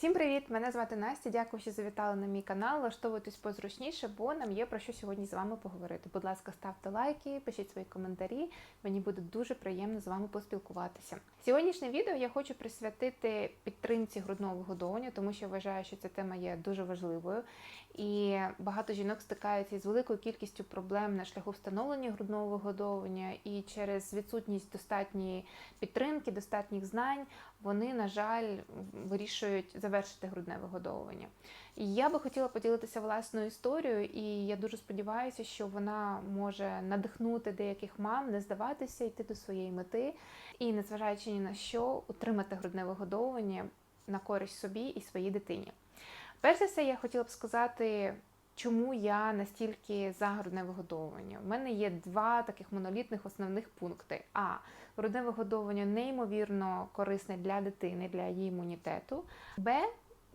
Всім привіт! Мене звати Настя. Дякую, що завітали на мій канал. Лаштовуйтесь позручніше, бо нам є про що сьогодні з вами поговорити. Будь ласка, ставте лайки, пишіть свої коментарі. Мені буде дуже приємно з вами поспілкуватися. Сьогоднішнє відео я хочу присвятити підтримці грудного вигодовування, тому що вважаю, що ця тема є дуже важливою. І багато жінок стикаються з великою кількістю проблем на шляху встановлення грудного вигодовування, і через відсутність достатньої підтримки, достатніх знань вони, на жаль, вирішують завершити грудне вигодовування. І я би хотіла поділитися власною історією, і я дуже сподіваюся, що вона може надихнути деяких мам не здаватися, йти до своєї мети і, незважаючи ні на що, утримати грудне вигодовування на користь собі і своїй дитині. Перш за все, я хотіла б сказати. Чому я настільки за грудне вигодовування? У мене є два таких монолітних основних пункти. А грудне вигодовування неймовірно корисне для дитини, для її імунітету. Б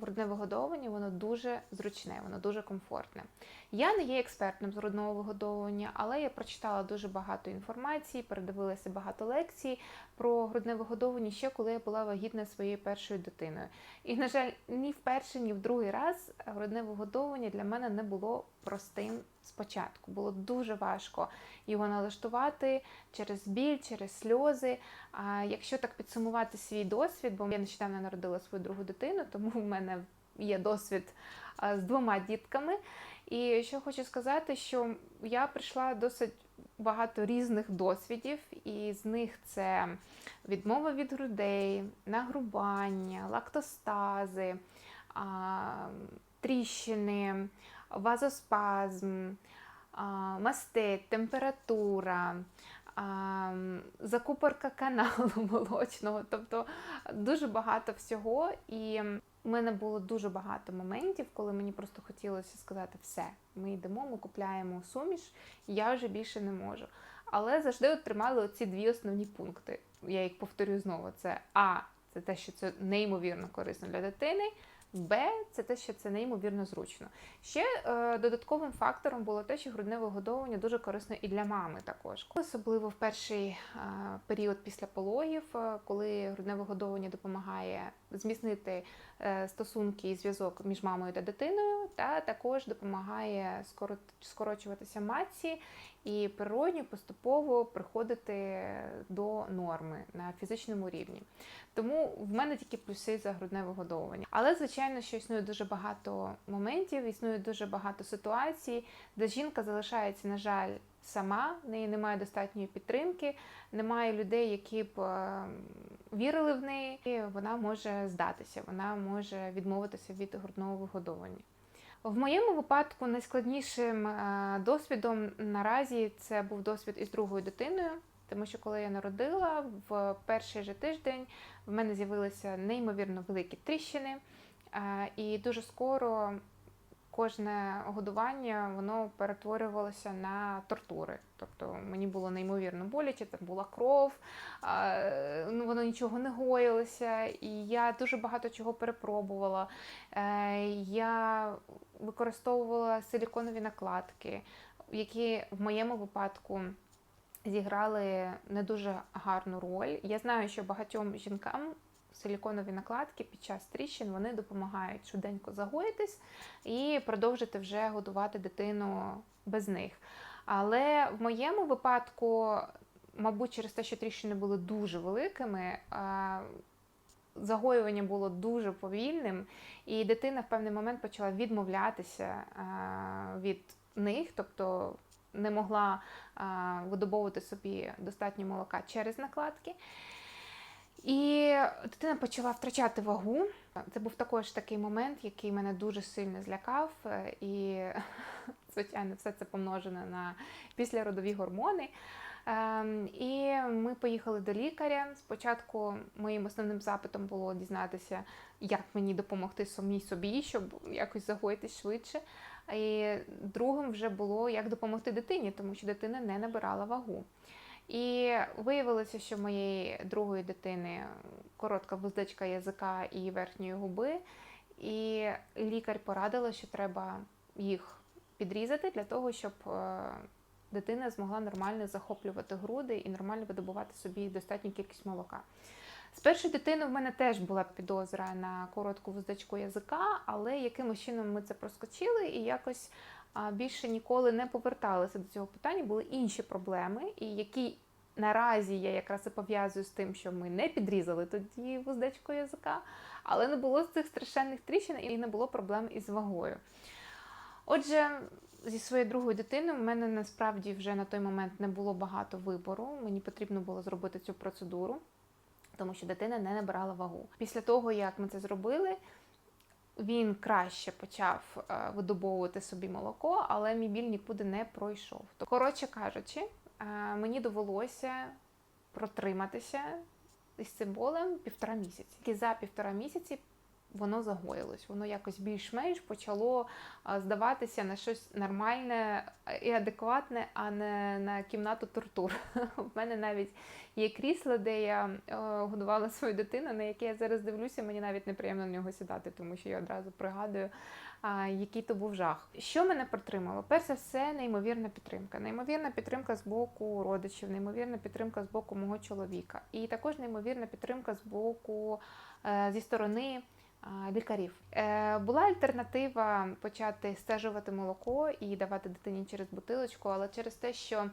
грудне вигодовування воно дуже зручне, воно дуже комфортне. Я не є експертом з грудного вигодовування, але я прочитала дуже багато інформації, передивилася багато лекцій про грудне вигодовування ще коли я була вагітна своєю першою дитиною. І, на жаль, ні в перший, ні в другий раз грудне вигодовування для мене не було простим спочатку. Було дуже важко його налаштувати через біль, через сльози. Якщо так підсумувати свій досвід, бо я нещодавно народила свою другу дитину, тому в мене є досвід з двома дітками. І що хочу сказати, що я прийшла досить багато різних досвідів, і з них це відмова від грудей, нагрубання, лактостази, тріщини, вазоспазм, мастит, температура. Закупорка каналу молочного, тобто дуже багато всього. І у мене було дуже багато моментів, коли мені просто хотілося сказати все, ми йдемо, ми купляємо суміш, я вже більше не можу. Але завжди от тримали оці дві основні пункти. Я їх повторю знову: це А, це те, що це неймовірно корисно для дитини. Б це те, що це неймовірно зручно. Ще е, додатковим фактором було те, що грудне вигодовування дуже корисно і для мами також. Особливо в перший е, період після пологів, е, коли грудне вигодовування допомагає зміцнити е, стосунки і зв'язок між мамою та дитиною, та також допомагає скорочуватися матці і природньо поступово приходити до норми на фізичному рівні. Тому в мене тільки плюси за грудне вигодовування. Але, звичайно, що існує дуже багато моментів, існує дуже багато ситуацій, де жінка залишається, на жаль, сама, в неї немає достатньої підтримки, немає людей, які б е, вірили в неї, і вона може здатися, вона може відмовитися від грудного вигодовування. В моєму випадку найскладнішим е, досвідом наразі це був досвід із другою дитиною, тому що коли я народила, в перший же тиждень в мене з'явилися неймовірно великі тріщини, е, і дуже скоро кожне годування воно перетворювалося на тортури. Тобто мені було неймовірно боляче, там була кров, ну, воно нічого не гоїлося, і я дуже багато чого перепробувала. Е, я використовувала силіконові накладки, які в моєму випадку зіграли не дуже гарну роль. Я знаю, що багатьом жінкам силіконові накладки під час тріщин вони допомагають швиденько загоїтись і продовжити вже годувати дитину без них. Але в моєму випадку, мабуть, через те, що тріщини були дуже великими, загоювання було дуже повільним, і дитина в певний момент почала відмовлятися від них, тобто не могла видобовувати собі достатньо молока через накладки. І дитина почала втрачати вагу. Це був також такий момент, який мене дуже сильно злякав. І, звичайно, все це помножено на післяродові гормони. Ем, і ми поїхали до лікаря. Спочатку моїм основним запитом було дізнатися, як мені допомогти самій собі, щоб якось загоїтись швидше. І другим вже було як допомогти дитині, тому що дитина не набирала вагу. І виявилося, що моєї другої дитини коротка вуздечка язика і верхньої губи, і лікар порадила, що треба їх підрізати для того, щоб е, дитина змогла нормально захоплювати груди і нормально видобувати собі достатню кількість молока. З першою дитиною в мене теж була підозра на коротку вуздечку язика, але якимось чином ми це проскочили і якось більше ніколи не поверталися до цього питання. Були інші проблеми, і які наразі я якраз і пов'язую з тим, що ми не підрізали тоді вуздечку язика, але не було цих страшенних тріщин і не було проблем із вагою. Отже, зі своєю другою дитиною в мене насправді вже на той момент не було багато вибору. Мені потрібно було зробити цю процедуру, тому що дитина не набирала вагу. Після того, як ми це зробили, він краще почав е, видобовувати собі молоко, але мій біль нікуди не пройшов. Коротше кажучи, е, мені довелося протриматися із цим болем півтора місяці. І за півтора місяці воно загоїлось, воно якось більш-менш почало здаватися на щось нормальне і адекватне, а не на кімнату тортур. У мене навіть є крісло, де я е, годувала свою дитину, на яке я зараз дивлюся, мені навіть неприємно на нього сідати, тому що я одразу пригадую, який то був жах. Що мене притримало? Перш за все, неймовірна підтримка. Неймовірна підтримка з боку родичів, неймовірна підтримка з боку мого чоловіка, і також неймовірна підтримка з боку е, зі сторони лікарів. Е, була альтернатива почати стежувати молоко і давати дитині через бутилочку, але через те, що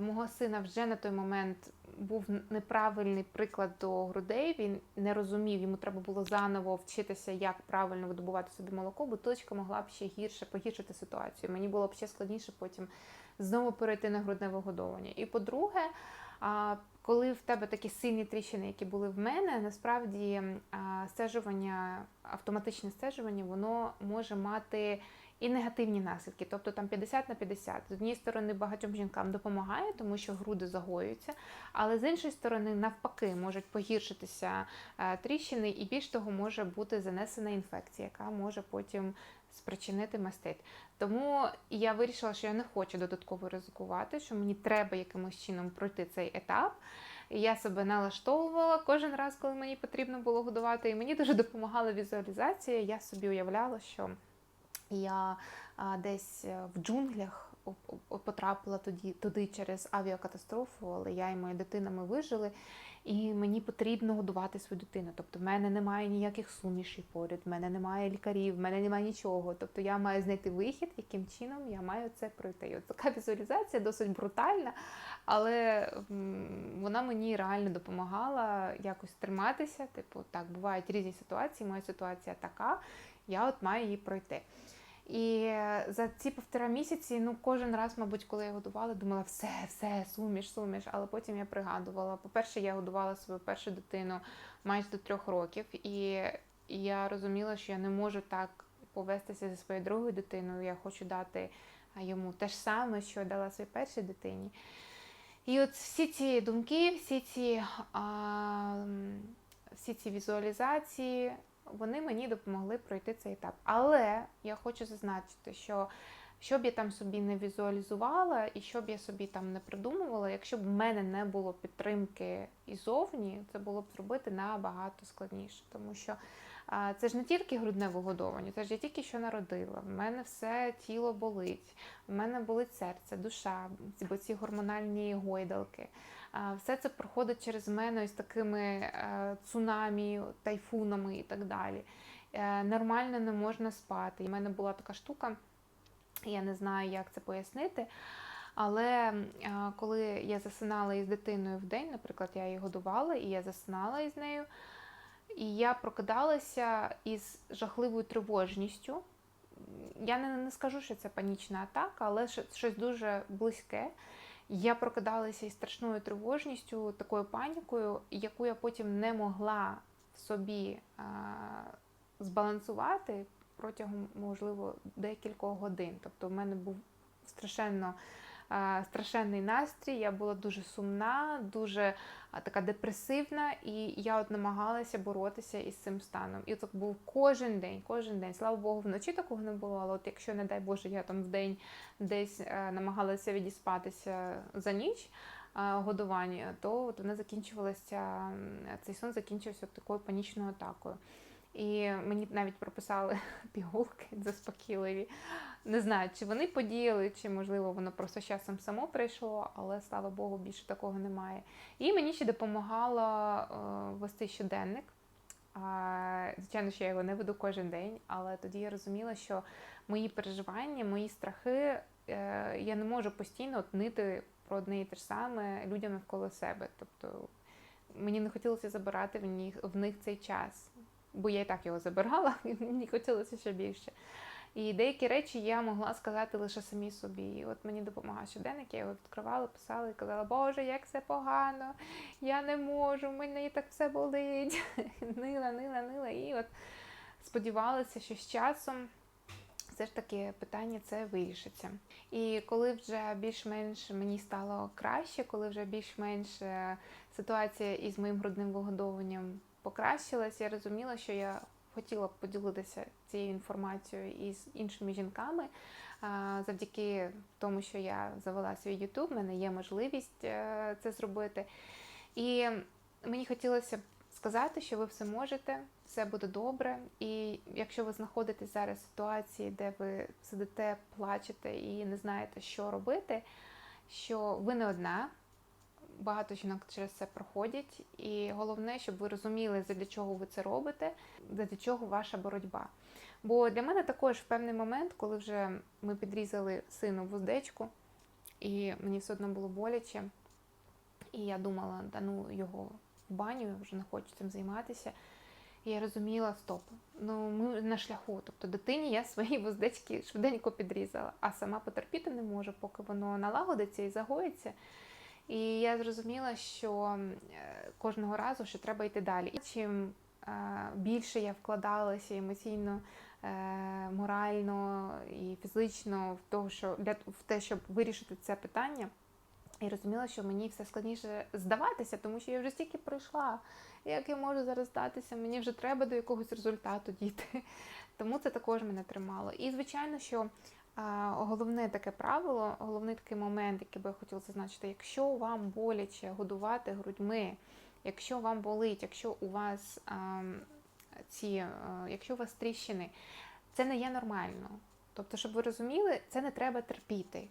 мого сина вже на той момент був неправильний приклад до грудей. Він не розумів, йому треба було заново вчитися, як правильно видобувати собі молоко. Бутилочка могла б ще гірше погіршити ситуацію. Мені було б ще складніше потім знову перейти на грудне вигодовування. І по-друге, коли в тебе такі сильні тріщини, які були в мене, насправді стежування, автоматичне стежування, воно може мати і негативні наслідки, тобто там 50 на 50. З однієї сторони, багатьом жінкам допомагає, тому що груди загоюються, але з іншої сторони, навпаки, можуть погіршитися е, тріщини, і більш того, може бути занесена інфекція, яка може потім спричинити мастит. Тому я вирішила, що я не хочу додатково ризикувати, що мені треба якимось чином пройти цей етап. Я себе налаштовувала кожен раз, коли мені потрібно було годувати. І мені дуже допомагала візуалізація. Я собі уявляла, що я десь е, в джунглях потрапила тоді туди через авіакатастрофу, але я і моя дитина ми вижили і мені потрібно годувати свою дитину. Тобто в мене немає ніяких сумішів поряд, в мене немає лікарів, в мене немає нічого. Тобто я маю знайти вихід, яким чином я маю це пройти. І от така візуалізація досить брутальна, але вона мені реально допомагала якось триматися. Типу, так, бувають різні ситуації, моя ситуація така, я от маю її пройти. І за ці півтора місяці, ну кожен раз, мабуть, коли я годувала, думала, все, все, суміш, суміш. Але потім я пригадувала. По-перше, я годувала свою першу дитину майже до трьох років, і я розуміла, що я не можу так повестися зі своєю другою дитиною. Я хочу дати йому те ж саме, що я дала своїй першій дитині. І от всі ці думки, всі ці, а, всі ці візуалізації вони мені допомогли пройти цей етап. Але я хочу зазначити, що що б я там собі не візуалізувала, і що б я собі там не придумувала, якщо б в мене не було підтримки ізовні, це було б зробити набагато складніше. Тому що це ж не тільки грудне вигодовування, це ж я тільки що народила. В мене все тіло болить, в мене болить серце, душа, бо ці гормональні гойдалки. Все це проходить через мене з такими е, цунамі, тайфунами і так далі. Е, нормально не можна спати. У мене була така штука, я не знаю, як це пояснити. Але е, коли я засинала із дитиною в день, наприклад, я її годувала і я засинала із нею, і я прокидалася із жахливою тривожністю. Я не, не скажу, що це панічна атака, але щось дуже близьке. Я прокидалася із страшною тривожністю, такою панікою, яку я потім не могла собі а, збалансувати протягом, можливо, декількох годин. Тобто, в мене був страшенно страшенний настрій, я була дуже сумна, дуже така депресивна, і я от намагалася боротися із цим станом. І це був кожен день, кожен день. Слава Богу, вночі такого не було. Але от якщо, не дай Боже, я там в день десь е, намагалася відіспатися за ніч. Годування, то от вона закінчувалася, цей сон закінчився такою панічною атакою. І мені навіть прописали пігулки заспокійливі. Не знаю, чи вони подіяли, чи можливо воно просто з часом само прийшло, але слава Богу, більше такого немає. І мені ще допомагало е, вести щоденник. Звичайно, що я його не веду кожен день, але тоді я розуміла, що мої переживання, мої страхи е, я не можу постійно нити про одне і те ж саме людям навколо себе. Тобто мені не хотілося забирати в них, в них цей час, бо я і так його забирала, і мені хотілося ще більше. І деякі речі я могла сказати лише самі собі. І от мені допомагав щоденник, я його відкривала, писала і казала, Боже, як все погано, я не можу, мене і так все болить. Нила, нила, нила. І от сподівалася, що з часом все ж таки питання це вирішиться. І коли вже більш-менш мені стало краще, коли вже більш-менш е, ситуація із моїм грудним вигодовуванням покращилась, я розуміла, що я хотіла б поділитися цією інформацією із іншими жінками. Завдяки тому, що я завела свій YouTube, в мене є можливість е, це зробити. І мені хотілося б сказати, що ви все можете, все буде добре. І якщо ви знаходитесь зараз в ситуації, де ви сидите, плачете і не знаєте, що робити, що ви не одна. Багато жінок через це проходять, і головне, щоб ви розуміли, для чого ви це робите, для чого ваша боротьба. Бо для мене також в певний момент, коли вже ми підрізали сину вуздечку, і мені все одно було боляче, і я думала, да ну його в баню, я вже не хочу цим займатися. І я розуміла, стоп, ну ми на шляху. Тобто дитині я свої вуздечки швиденько підрізала, а сама потерпіти не можу, поки воно налагодиться і загоїться. І я зрозуміла, що е, кожного разу що треба йти далі. І чим е, більше я вкладалася емоційно, е, морально і фізично в того, що для в те, щоб вирішити це питання. І розуміла, що мені все складніше здаватися, тому що я вже стільки пройшла. Як я можу зараз здатися? Мені вже треба до якогось результату дійти. Тому це також мене тримало. І, звичайно, що головне таке правило, головний такий момент, який би я хотіла зазначити, якщо вам боляче годувати грудьми, якщо вам болить, якщо у вас а, ці, а, якщо у вас тріщини, це не є нормально. Тобто, щоб ви розуміли, це не треба терпіти.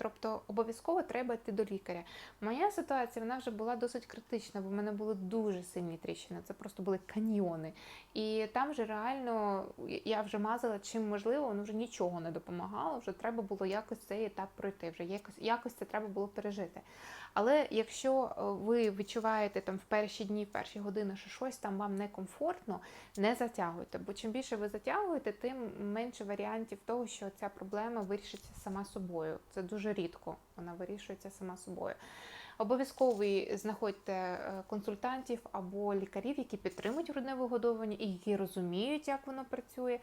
Тобто обов'язково треба йти до лікаря. Моя ситуація вона вже була досить критична, бо в мене були дуже сильні тріщини. Це просто були каньйони. І там вже реально я вже мазала чим можливо, воно вже нічого не допомагало. Вже треба було якось цей етап пройти. Вже якось якось це треба було пережити. Але якщо е, ви відчуваєте там в перші дні, в перші години, що щось там вам некомфортно, не затягуйте. Бо чим більше ви затягуєте, тим менше варіантів того, що ця проблема вирішиться сама собою. Це дуже рідко вона вирішується сама собою. Обов'язково знаходьте е, консультантів або лікарів, які підтримують грудне вигодовування і які розуміють, як воно працює.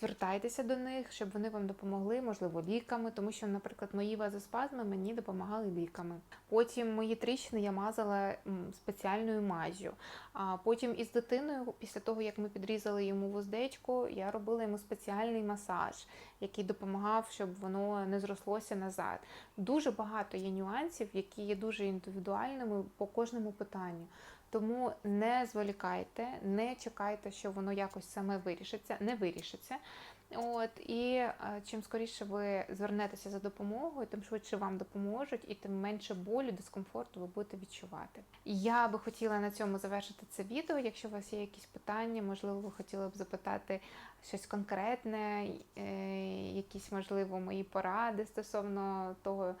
Звертайтеся до них, щоб вони вам допомогли, можливо, ліками, тому що, наприклад, мої вазоспазми мені допомагали ліками. Потім мої тріщини я мазала спеціальною мазю. А потім із дитиною, після того як ми підрізали йому вуздечку, я робила йому спеціальний масаж, який допомагав, щоб воно не зрослося назад. Дуже багато є нюансів, які є дуже індивідуальними по кожному питанню. Тому не зволікайте, не чекайте, що воно якось саме вирішиться, не вирішиться. От І е, чим скоріше ви звернетеся за допомогою, тим швидше вам допоможуть, і тим менше болю, дискомфорту ви будете відчувати. Я би хотіла на цьому завершити це відео. Якщо у вас є якісь питання, можливо, ви хотіли б запитати щось конкретне, е, якісь, можливо, мої поради стосовно того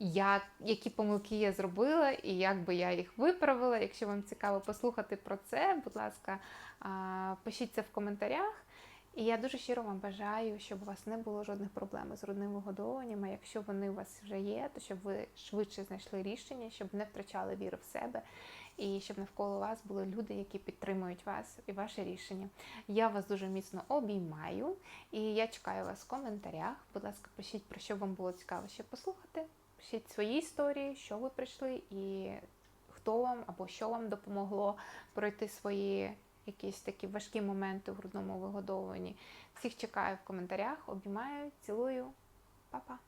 як, які помилки я зробила і як би я їх виправила. Якщо вам цікаво послухати про це, будь ласка, пишіть це в коментарях. І я дуже щиро вам бажаю, щоб у вас не було жодних проблем з грудним вигодовуванням. А якщо вони у вас вже є, то щоб ви швидше знайшли рішення, щоб не втрачали віру в себе, і щоб навколо вас були люди, які підтримують вас і ваше рішення. Я вас дуже міцно обіймаю і я чекаю вас в коментарях. Будь ласка, пишіть про що вам було цікаво ще послухати. Пишіть свої історії, що ви прийшли, і хто вам або що вам допомогло пройти свої якісь такі важкі моменти в грудному вигодовуванні. Всіх чекаю в коментарях, обіймаю, цілую, Па-па!